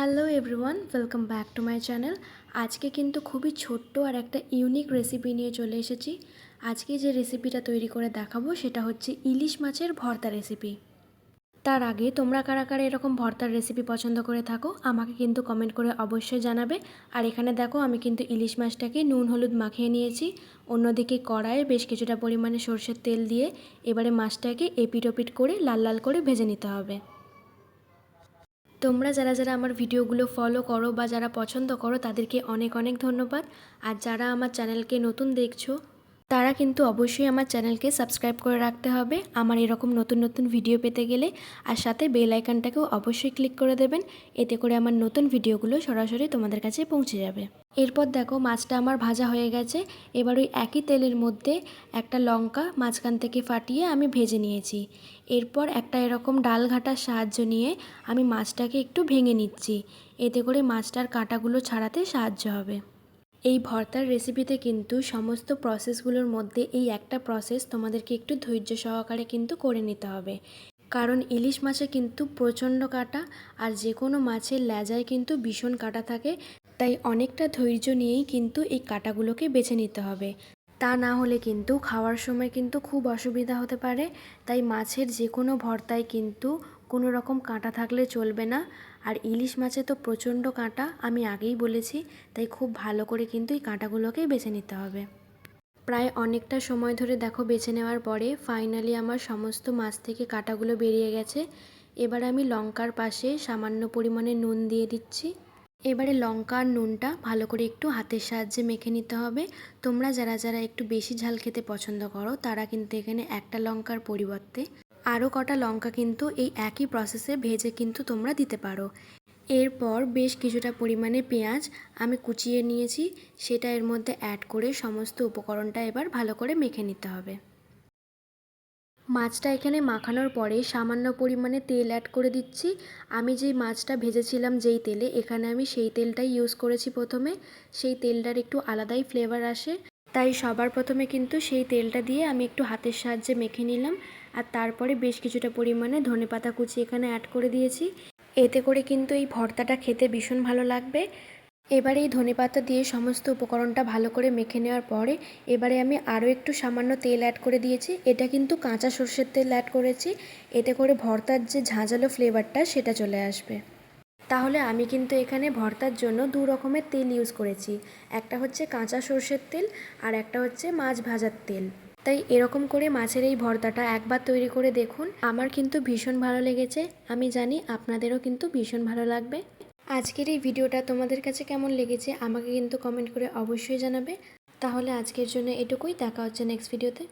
Hello everyone welcome back to my channel আজকে কিন্তু খুবই ছোট্ট আর একটা ইউনিক রেসিপি নিয়ে চলে এসেছি। আজকে যে রেসিপিটা তৈরি করে দেখাবো সেটা হচ্ছে ইলিশ মাছের ভর্তা রেসিপি তার আগে তোমরা কারা কারা এরকম ভর্তার রেসিপি পছন্দ করে থাকো, আমাকে কিন্তু কমেন্ট করে অবশ্যই জানাবে। আর এখানে দেখো, আমি কিন্তু ইলিশ মাছটাকে নুন, হলুদ মাখিয়ে নিয়েছি। অন্যদিকে কড়াইয়ে বেশ কিছুটা পরিমাণে সর্ষের তেল দিয়ে এবারে মাছটাকে এপিট ওপিট করে লাল লাল করে ভেজে নিতে হবে। তোমরা যারা যারা আমার ভিডিওগুলো ফলো করো বা যারা পছন্দ করো, তাদেরকে অনেক অনেক ধন্যবাদ। আর যারা আমার চ্যানেলকে নতুন দেখছ তারা কিন্তু অবশ্যই আমার চ্যানেলকে সাবস্ক্রাইব করে রাখতে হবে। আমার এরকম নতুন নতুন ভিডিও পেতে গেলে আর সাথে বেল আইকনটাকেও অবশ্যই ক্লিক করে দেবেন। এতে করে আমার নতুন ভিডিওগুলো সরাসরি তোমাদের কাছে পৌঁছে যাবে। এরপর দেখো মাছটা আমার ভাজা হয়ে গেছে। এবার ওই একই তেলের মধ্যে একটা লঙ্কা মাঝখান থেকে ফাটিয়ে আমি ভেজে নিয়েছি। এরপর একটা এরকম ডাল ঘাটার সাহায্য নিয়ে আমি মাছটাকে একটু ভেঙে নিচ্ছি। এতে করে মাছটার কাঁটাগুলো ছাড়াতে সাহায্য হবে। এই ভর্তার রেসিপিতে কিন্তু সমস্ত প্রসেসগুলোর মধ্যে এই একটা প্রসেস তোমাদেরকে একটু ধৈর্য সহকারে কিন্তু করে নিতে হবে। কারণ ইলিশ মাছে কিন্তু প্রচণ্ড কাটা আর যে কোনো মাছের লেজায় কিন্তু ভীষণ কাটা থাকে, তাই অনেকটা ধৈর্য নিয়েই কিন্তু এই কাটাগুলোকে বেছে নিতে হবে। তা না হলে কিন্তু খাওয়ার সময় কিন্তু খুব অসুবিধা হতে পারে, তাই মাছের যে কোনো ভর্তায় কিন্তু কোনো রকম কাঁটা থাকলে চলবে না। আর ইলিশ মাছে তো প্রচণ্ড কাঁটা, আমি আগেই বলেছি, তাই খুব ভালো করে কিন্তু এই কাঁটাগুলোকেই বেছে নিতে হবে। প্রায় অনেকটা সময় ধরে দেখো বেছে নেওয়ার পরে ফাইনালি আমার সমস্ত মাছ থেকে কাঁটাগুলো বেরিয়ে গেছে। এবার আমি লঙ্কার পাশে সামান্য পরিমাণে নুন দিয়ে দিচ্ছি। এবারে লঙ্কা আর নুনটা ভালো করে একটু হাতের সাহায্যে মেখে নিতে হবে। তোমরা যারা যারা একটু বেশি ঝাল খেতে পছন্দ করো, তারা কিন্তু এখানে একটা লঙ্কার পরিবর্তে আরও কটা লঙ্কা কিন্তু এই একই প্রসেসে ভেজে কিন্তু তোমরা দিতে পারো। এরপর বেশ কিছুটা পরিমাণে পেঁয়াজ আমি কুচিয়ে নিয়েছি, সেটা এর মধ্যে অ্যাড করে সমস্ত উপকরণটা এবার ভালো করে মেখে নিতে হবে। মাছটা এখানে মাখানোর পরে সামান্য পরিমাণে তেল অ্যাড করে দিচ্ছি। আমি যেই মাছটা ভেজেছিলাম যেই তেলে, এখানে আমি সেই তেলটাই ইউজ করেছি প্রথমে। সেই তেলটার একটু আলাদাই ফ্লেভার আসে। তাই সবার প্রথমে কিন্তু সেই তেলটা দিয়ে আমি একটু হাতের সাহায্যে মেখে নিলাম। আর তারপরে বেশ কিছুটা পরিমাণে ধনেপাতা কুচি এখানে অ্যাড করে দিয়েছি। এতে করে কিন্তু এই ভর্তাটা খেতে ভীষণ ভালো লাগবে। এবারে এই ধনেপাতা দিয়ে সমস্ত উপকরণটা ভালো করে মেখে নেওয়ার পরে এবারে আমি আরও একটু সামান্য তেল অ্যাড করে দিয়েছি। এটা কিন্তু কাঁচা সর্ষের তেল অ্যাড করেছি। এতে করে ভর্তার যে ঝাঁঝালো ফ্লেভারটা সেটা চলে আসবে। তাহলে আমি কিন্তু এখানে ভর্তার জন্য দু রকমের তেল ইউজ করেছি। একটা হচ্ছে কাঁচা সর্ষের তেল আর একটা হচ্ছে মাছ ভাজার তেল। তাই এরকম করে মাছের এই ভর্তাটা একবার তৈরি করে দেখুন। আমার কিন্তু ভীষণ ভালো লেগেছে। আমি জানি আপনাদেরও কিন্তু ভীষণ ভালো লাগবে। আজকের এই ভিডিওটা তোমাদের কাছে কেমন লেগেছে আমাকে কিন্তু কমেন্ট করে অবশ্যই জানাবে। তাহলে আজকের জন্য এটুকুই। দেখা হচ্ছে নেক্সট ভিডিওতে